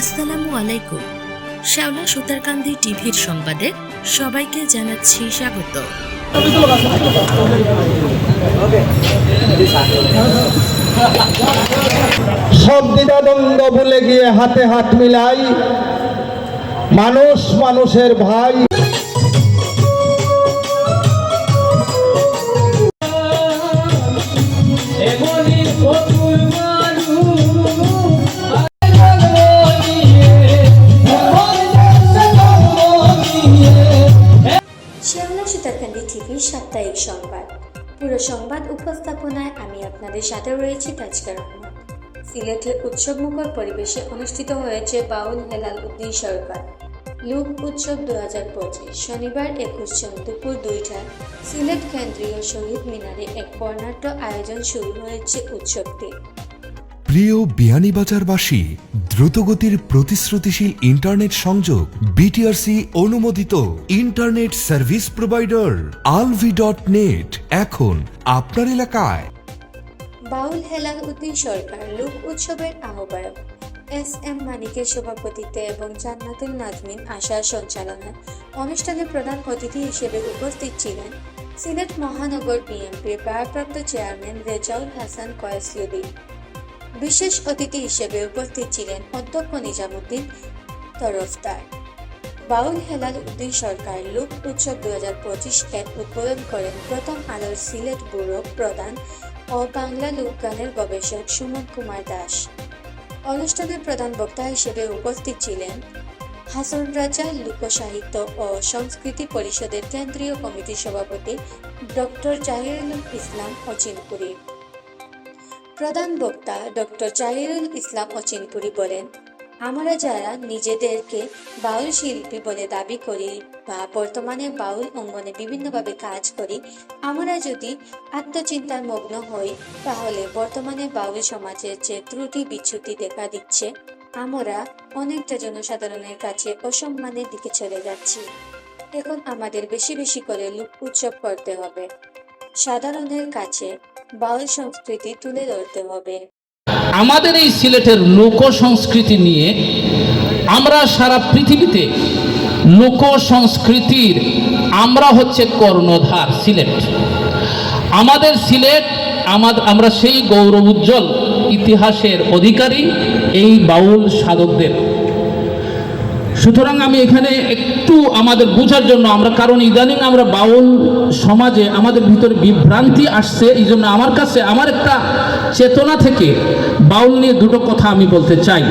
আসসালামু আলাইকুম। শ্যাওলা সুতারকান্দি টিভির সংবাদে সবাইকে জানাচ্ছি স্বাগত। সব দ্বিধাদ্বন্দ্ব ভুলে গিয়ে হাতে হাত মিলাই মানুষ মানুষের ভাই শ্যামলা সুতারকান্দি টিভির সাপ্তাহিক সংবাদ। পুরো সংবাদ উপস্থাপনায় আমি আপনাদের সাথে রয়েছি তাজকা রহমান। সিলেটের উৎসবমুখর পরিবেশে অনুষ্ঠিত হয়েছে বাউল হেলাল উদ্দিন সরকার। লুক উৎসব দু হাজার পঁচিশ, শনিবার একুশ জুন দুপুর দুইটায় সিলেট কেন্দ্রীয় শহীদ মিনারে এক বর্ণাঢ্য আয়োজন শুরু হয়েছে উৎসবটি। প্রিয় বিয়ানীবাজারবাসী, দ্রুতগতির প্রতিশ্রুতিশীল ইন্টারনেট সংযোগ বিটিআরসি অনুমোদিত internet service provider Alvi dot net এখন আপনার এলাকায়। বাউল হেলাল উদ্দিন সরকার লোক উৎসবের আহ্বায়ক। এস এম মানিকের সভাপতিত্বে এবং জান্নাতুল নাজমিন আশার সঞ্চালনায় অনুষ্ঠানে প্রধান অতিথি হিসেবে উপস্থিত ছিলেন সিলেট মহানগর বিএনপির ভারপ্রাপ্ত চেয়ারম্যান রেজাউল হাসান কয়েসিউদ্দিন। বিশেষ অতিথি হিসেবে উপস্থিত ছিলেন অধ্যক্ষ নিজামুদ্দিন তরফদার। বাউল হেলাল উদ্দিন সরকার লোক উৎসব দু হাজার পঁচিশ এর উদ্বোধন করেন প্রথম আলোর সিলেট ব্যুরো প্রধান ও বাংলা লোকগানের গবেষক সুমন কুমার দাস। অনুষ্ঠানে প্রধান বক্তা হিসেবে উপস্থিত ছিলেন হাসন রাজা লোকসাহিত্য ও সংস্কৃতি পরিষদের কেন্দ্রীয় কমিটির সভাপতি ডক্টর জাহিরুল ইসলাম অচিনপুরী। প্রধান বক্তা ডক্টর জাহিরুল ইসলাম অচিনপুরি বলেন, আমরা যারা নিজেদেরকে বাউল শিল্পী বলে দাবি করি বা বর্তমানে বাউল অঙ্গনে বিভিন্নভাবে কাজ করি, আমরা যদি আত্মচিন্তায় মগ্ন হই, তাহলে বর্তমানে বাউল সমাজের যে ত্রুটি বিচ্যুতি দেখা দিচ্ছে, আমরা অনেকটা জনসাধারণের কাছে অসম্মানের দিকে চলে যাচ্ছি। এখন আমাদের বেশি বেশি করে লোক উৎসব করতে হবে। সাধারণের কাছে বাউল সংস্কৃতি তুলে ধরতে হবে। আমাদের এই সিলেটের লোক সংস্কৃতি নিয়ে আমরা সারা পৃথিবীতে লোক সংস্কৃতির আমরা হচ্ছে কর্ণধার সিলেট। আমাদের সিলেট আমাদের আমরা সেই গৌরব উজ্জ্বল ইতিহাসের অধিকারী এই বাউল সাধকদের। সুতরাং আমি এখানে একটু আমাদের বোঝার জন্য, আমরা কারণ ইদানিং আমরা বাউল সমাজে আমাদের ভিতরে বিভ্রান্তি আসছে, এই জন্য আমার কাছে আমার একটা চেতনা থেকে বাউল নিয়ে দুটো কথা আমি বলতে চাই।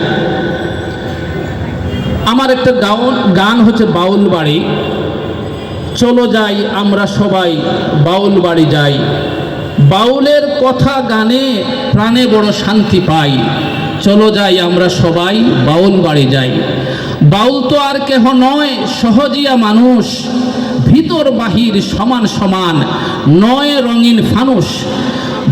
আমার একটা গাউন গান হচ্ছে বাউল বাড়ি। চলো যাই আমরা সবাই বাউল বাড়ি যাই। বাউলের কথা গানে প্রাণে বড় শান্তি পাই। চলো যাই আমরা সবাই বাউল বাড়ি যাই। বাউল তো আর কেহ নয়, সহজিয়া মানুষ। ভিতর বাহির সমান সমান, নয় রঙিন ফানুষ।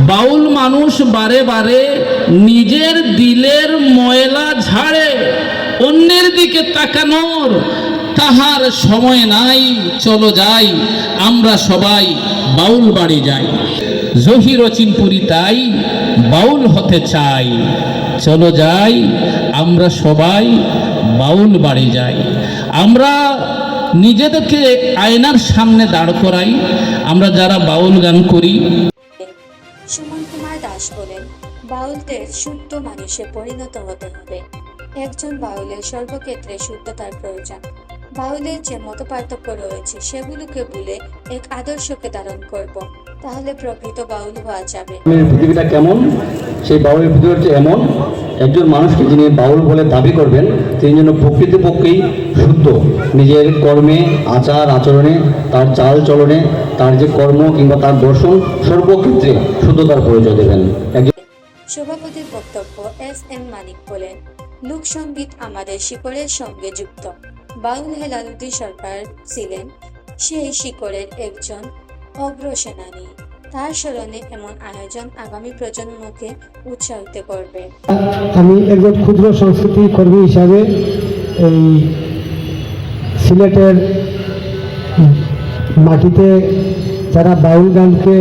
বাউল মানুষ বারে বারে নিজের দিলের ময়লা ঝাড়ে, অন্যের দিকে তাকানোর। তাহার সময় নাই, চলো যাই, আমরা সবাই বাউল বাড়ি যাই। জহির চিনপুরি তাই বাউল হতে চাই। চলো যাই, আমরা সবাই বাউল বাড়ি যাই। আমরা নিজেদেরকে আয়নার সামনে দাঁড় করাই। আমরা যারা বাউল গান করি। সুমন কুমার দাস বলেন, বাউলদের শুদ্ধ মানুষে পরিণত হতে হবে। একজন বাউলের সর্বক্ষেত্রে শুদ্ধতার প্রয়োজন। বাউলের যে মত পার্থক্য রয়েছে, সেগুলোকে ভুলে এক আদর্শকে ধারণ করব। তাহলে প্রকৃত বাউল হওয়া যাবে। পৃথিবীটা কেমন? সেই বাউলের পৃথিবীটা এমন একজন মানুষকে যিনি বাউল বলে দাবি করবেন তিনি যেন প্রকৃতপক্ষেই শুদ্ধ। নিজের কর্মে আচার আচরণে তার চাল চলনে তার যে কর্ম কিংবা তার দর্শন সর্বক্ষেত্রে শুদ্ধতার পরিচয় দেবেন। সভাপতির বক্তব্য এস এম মানিক বলেন লোকসঙ্গীত আমাদের শিকড়ের সঙ্গে যুক্ত। বাউল হেলালুদ্দিন সরকার ছিলেন সেই শিকড়ের একজন অগ্রসেনানী। তার স্মরণে এমন আয়োজন আগামী প্রজন্মকে উৎসাহিত করবে। আমি একজন ক্ষুদ্র সংস্কৃতি কর্মী হিসাবে এই সিলেটের মাটিতে যারা বাউল গানকে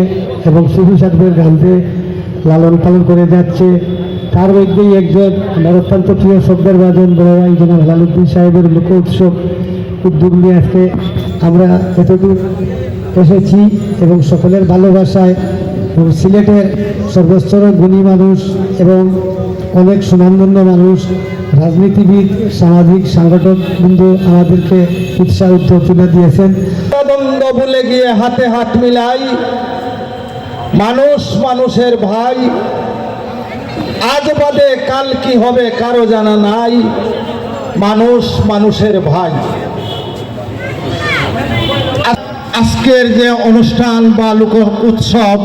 এবং সুফি সাধবের গানকে লালন পালন করে যাচ্ছে, তার মধ্যেই একজন আমার অত্যন্ত প্রিয় শব্দের বাজন বড় ভাই জনাব হেলালুদ্দিন সাহেবের লোক উৎসব উদ্যোগ নিয়ে আজকে আমরা এতদূর এসেছি এবং সকলের ভালোবাসায় এবং সিলেটের সর্বস্তরের গুণী মানুষ এবং অনেক সুনামধন্য মানুষ, রাজনীতিবিদ, সামাজিক সংগঠক বিন্দু আমাদেরকে উৎসাহ তুলে দিয়েছেন। দ্বন্দ্ব ভুলে গিয়ে হাতে হাত মিলাই মানুষ মানুষের ভাই। আজ বাদে কাল কি হবে কারও জানা নাই। মানুষ মানুষের ভাই। আজকের যে অনুষ্ঠান বা লোক উৎসব,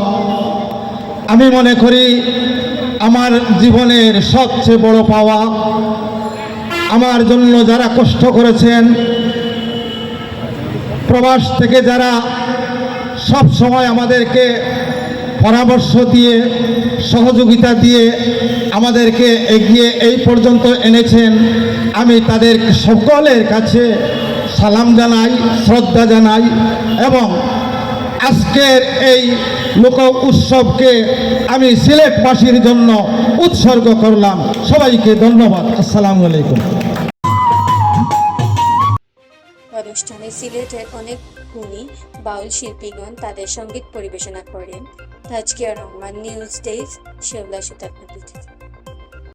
আমি মনে করি আমার জীবনের সবচেয়ে বড় পাওয়া, আমার জন্য যারা কষ্ট করেছেন, প্রবাস থেকে যারা সব সময় আমাদেরকে পরামর্শ দিয়ে, সহযোগিতা দিয়ে আমাদেরকে এগিয়ে এই পর্যন্ত এনেছেন, আমি তাদের সকলের কাছে সালাম জানাই, শ্রদ্ধা জানাই এবং আজকের এই লোক উৎসবকে আমি সিলেটবাসীর জন্য উৎসর্গ করলাম। সবাইকে ধন্যবাদ। আসসালামু আলাইকুম। অনুষ্ঠানে সিলেটের অনেক গুণী বাউল শিল্পীগণ তাদের সংগীত পরিবেশনা করেন। তাজকিয়া রহমান নিউজ ডেস্ক শেওলা সুতার